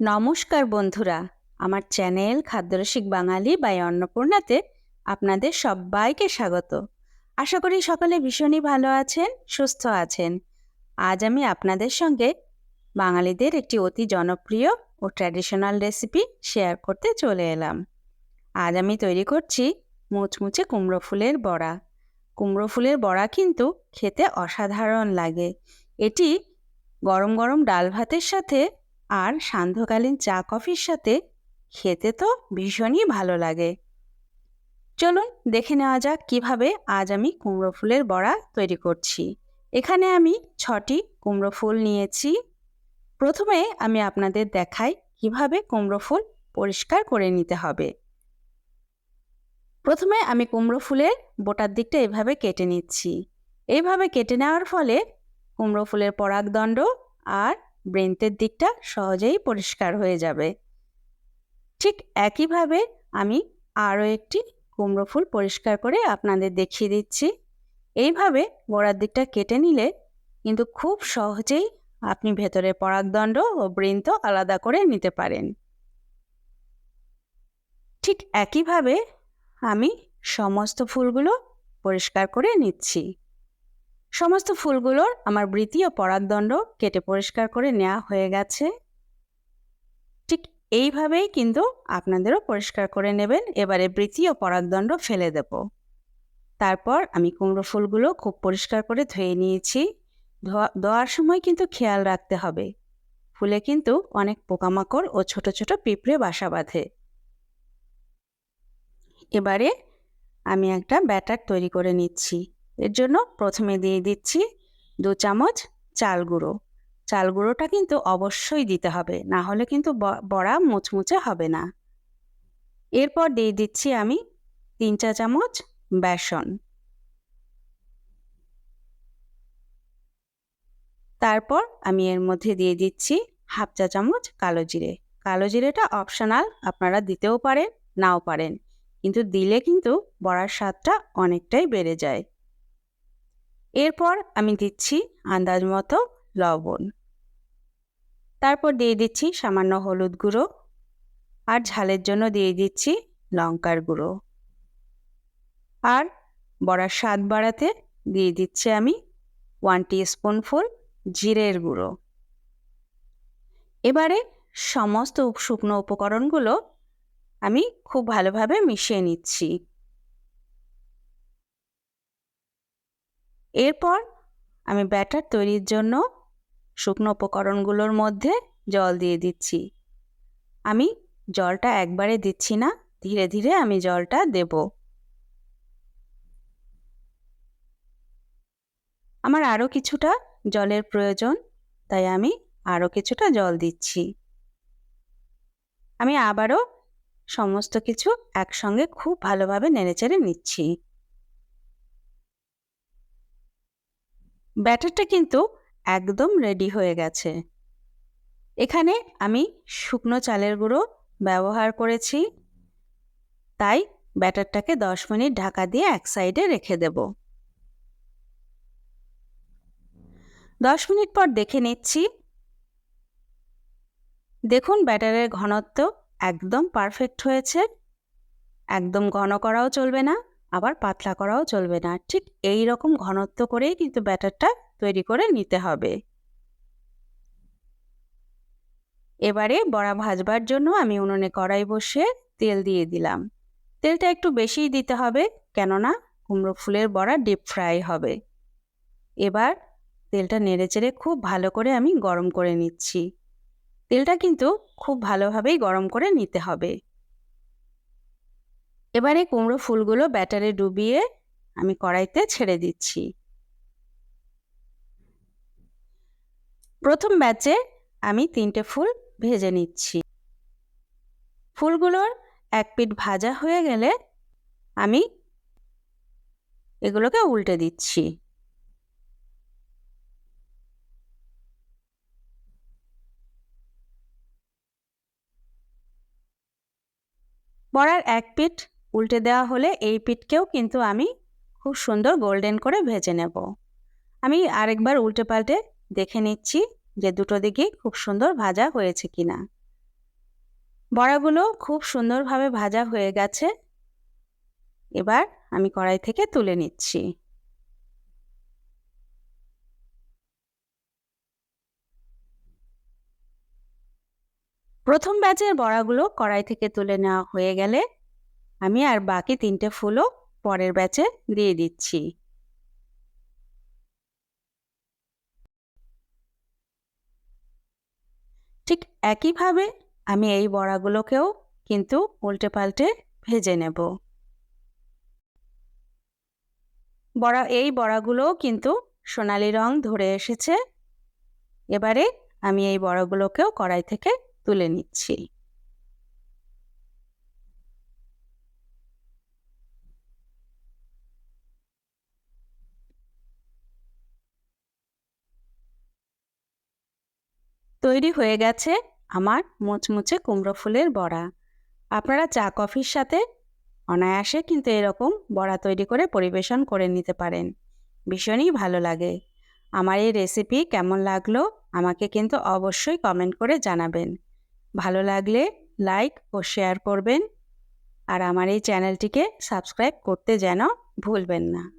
নমস্কার বন্ধুরা, আমার চ্যানেল খাদ্যরসিক বাঙালি বাই অন্নপূর্ণাতে আপনাদের সবাইকে স্বাগত। আশা করি সকলে ভীষণই ভালো আছেন, সুস্থ আছেন। আজ আমি আপনাদের সঙ্গে বাঙালিদের একটি অতি জনপ্রিয় ও ট্র্যাডিশনাল রেসিপি শেয়ার করতে চলে এলাম। আজ আমি তৈরি করছি মুচমুচে কুমড়ো ফুলের বড়া। কুমড়ো ফুলের বড়া কিন্তু খেতে অসাধারণ লাগে। এটি গরম গরম ডাল ভাতের সাথে আর সান্ধ্যকালীন চা কফির সাথে খেতে তো ভীষণই ভালো লাগে। চলুন দেখে নেওয়া যাক কীভাবে আজ আমি কুমড়ো ফুলের বড়া তৈরি করছি। এখানে আমি ছটি কুমড়ো ফুল নিয়েছি। প্রথমে আমি আপনাদের দেখাই কীভাবে কুমড়ো ফুল পরিষ্কার করে নিতে হবে। প্রথমে আমি কুমড়ো ফুলের বোটার দিকটা এভাবে কেটে নিচ্ছি। এইভাবে কেটে নেওয়ার ফলে কুমড়ো ফুলের পরাগদণ্ড আর ব্রেন্তের দিকটা সহজেই পরিষ্কার হয়ে যাবে। ঠিক একইভাবে আমি আরও একটি কুমড়ো ফুল পরিষ্কার করে আপনাদের দেখিয়ে দিচ্ছি। এইভাবে গোড়ার দিকটা কেটে নিলে কিন্তু খুব সহজেই আপনি ভেতরে পরাগদণ্ড ও বৃন্ত আলাদা করে নিতে পারেন। ঠিক একইভাবে আমি সমস্ত ফুলগুলো পরিষ্কার করে নিচ্ছি। সমস্ত ফুলগুলোর আমার বৃতি ও পরাগদণ্ড কেটে পরিষ্কার করে নেওয়া হয়ে গেছে। ঠিক এইভাবেই কিন্তু আপনাদেরও পরিষ্কার করে নেবেন। এবারে বৃতি ও পরাগদণ্ড ফেলে দেব। তারপর আমি কুমড়ো ফুলগুলো খুব পরিষ্কার করে ধুয়ে নিয়েছি। ধোয়া দেওয়ার সময় কিন্তু খেয়াল রাখতে হবে। ফুলে কিন্তু অনেক পোকামাকড় ও ছোট ছোট পিঁপড়ে বাসা বাঁধে। এবারে আমি একটা ব্যাটার তৈরি করে নিচ্ছি। এর জন্য প্রথমে দিয়ে দিচ্ছি দু চামচ চাল গুঁড়ো। চাল গুঁড়োটা কিন্তু অবশ্যই দিতে হবে, না হলে কিন্তু বড়া মুচমুচে হবে না। এরপর দিয়ে দিচ্ছি আমি তিন চা চামচ বেসন। তারপর আমি এর মধ্যে দিয়ে দিচ্ছি হাফ চা চামচ কালো জিরে। কালো জিরেটা অপশনাল, আপনারা দিতেও পারেন, নাও পারেন। কিন্তু দিলে কিন্তু বড়ার স্বাদটা অনেকটাই বেড়ে যায়। এরপর আমি দিচ্ছি আন্দাজ মতো লবণ। তারপর দিয়ে দিচ্ছি সামান্য হলুদ গুঁড়ো আর ঝালের জন্য দিয়ে দিচ্ছি লঙ্কার গুঁড়ো। আর বড়ার স্বাদ বাড়াতে দিয়ে দিচ্ছি আমি ওয়ান টি স্পুনফুল জিরের গুঁড়ো। এবারে সমস্ত শুকনো উপকরণগুলো আমি খুব ভালোভাবে মিশিয়ে নিচ্ছি। এরপর আমি ব্যাটার তৈরির জন্য শুকনো উপকরণগুলোর মধ্যে জল দিয়ে দিচ্ছি। আমি জলটা একবারে দিচ্ছি না, ধীরে ধীরে আমি জলটা দেব। আমার আরও কিছুটা জলের প্রয়োজন, তাই আমি আরও কিছুটা জল দিচ্ছি। আমি আবারও সমস্ত কিছু একসঙ্গে খুব ভালোভাবে নেড়েচেড়ে নিচ্ছি। ব্যাটারটা কিন্তু একদম রেডি হয়ে গেছে। এখানে আমি শুকনো চালের গুঁড়ো ব্যবহার করেছি। তাই ব্যাটারটাকে দশ মিনিট ঢাকা দিয়ে এক সাইডে রেখে দেব। দশ মিনিট পর দেখে নিচ্ছি। দেখুন ব্যাটারের ঘনত্ব একদম পারফেক্ট হয়েছে। একদম ঘন করাও চলবে না। আবার পাতলা করাও চলবে না। ঠিক এই রকম ঘনত্ব করেই কিন্তু ব্যাটারটা তৈরি করে নিতে হবে। এবারে বড়া ভাজবার জন্য আমি উনুনে কড়াই বসে তেল দিয়ে দিলাম। তেলটা একটু বেশিই দিতে হবে, কেননা কুমড়ো ফুলের বড়া ডিপ ফ্রাই হবে। এবার তেলটা নেড়েচেড়ে খুব ভালো করে আমি গরম করে নিচ্ছি। তেলটা কিন্তু খুব ভালোভাবেই গরম করে নিতে হবে। এবারে কুমড়ো ফুলগুলো ব্যাটারে ডুবিয়ে আমি কড়াইতে ছেড়ে দিচ্ছি। প্রথম ব্যাচে আমি তিনটে ফুল ভেজে নিচ্ছি। ফুলগুলোর এক পিঠ ভাজা হয়ে গেলে আমি এগুলোকে উল্টে দিচ্ছি। বড়ার এক পিঠ উল্টে দেওয়া হলে এই পিঠকেও কিন্তু আমি খুব সুন্দর গোল্ডেন করে ভেজে নেব। আমি আরেকবার উল্টে পাল্টে দেখে নিচ্ছি যে দুটো দিকে খুব সুন্দর ভাজা হয়েছে কিনা। বড়াগুলো খুব সুন্দরভাবে ভাজা হয়ে গেছে। এবার আমি কড়াই থেকে তুলে নিচ্ছি। প্রথম ব্যাচের বড়াগুলো কড়াই থেকে তুলে নেওয়া হয়ে গেলে আমি আর বাকি তিনটে ফুলও পরের ব্যাচে দিয়ে দিচ্ছি। ঠিক একইভাবে আমি এই বড়াগুলোকেও কিন্তু উল্টে পাল্টে ভেজে নেব। বড়া, এই বড়াগুলোও কিন্তু সোনালি রং ধরে এসেছে। এবারে আমি এই বড়াগুলোকেও কড়াই থেকে তুলে নিচ্ছি। তৈরি হয়ে গেছে আমার মুচমুচে কুমড়ো ফুলের বড়া। আপনারা চা, কফির সাথে অনায়াসে কিন্তু এরকম বড়া তৈরি করে পরিবেশন করে নিতে পারেন। ভীষণই ভালো লাগে। আমার এই রেসিপি কেমন লাগল আমাকে কিন্তু অবশ্যই কমেন্ট করে জানাবেন। ভালো লাগলে লাইক ও শেয়ার করবেন। আর আমার এই চ্যানেলটিকে সাবস্ক্রাইব করতে যেন ভুলবেন না।